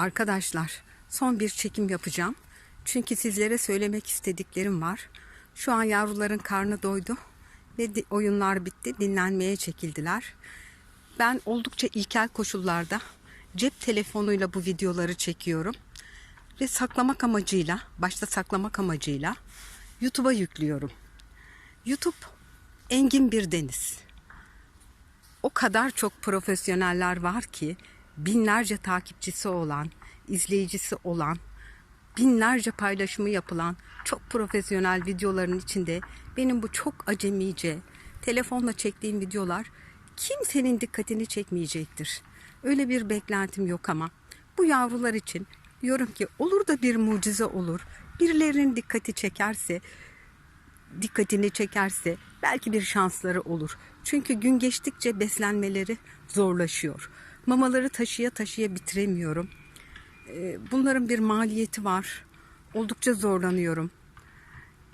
Arkadaşlar son bir çekim yapacağım. Çünkü sizlere söylemek istediklerim var. Şu an yavruların karnı doydu ve oyunlar bitti. Dinlenmeye çekildiler. Ben oldukça ilkel koşullarda cep telefonuyla bu videoları çekiyorum. Ve saklamak amacıyla, başta saklamak amacıyla YouTube'a yüklüyorum. YouTube engin bir deniz o kadar çok profesyoneller var ki binlerce takipçisi olan, izleyicisi olan, binlerce paylaşımı yapılan çok profesyonel videoların içinde benim bu çok acemice telefonla çektiğim videolar kimsenin dikkatini çekmeyecektir. Öyle bir beklentim yok ama bu yavrular için diyorum ki olur da bir mucize olur. Birilerinin dikkati çekerse dikkatini çekerse belki bir şansları olur. Çünkü gün geçtikçe beslenmeleri zorlaşıyor. Mamaları taşıya taşıya bitiremiyorum. Ee, Bunların bir maliyeti var. Oldukça zorlanıyorum.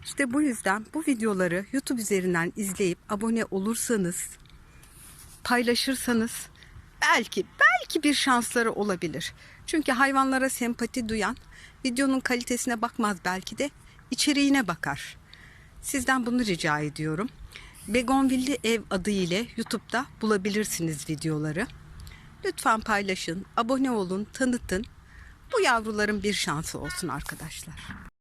İşte bu yüzden bu videoları YouTube üzerinden izleyip abone olursanız, paylaşırsanız belki belki bir şansları olabilir. Çünkü hayvanlara sempati duyan videonun kalitesine bakmaz belki de içeriğine bakar. Sizden bunu rica ediyorum. Begonvilli Ev adı ile YouTube'da bulabilirsiniz videoları. Lütfen paylaşın, abone olun, tanıtın. Bu yavruların bir şansı olsun arkadaşlar.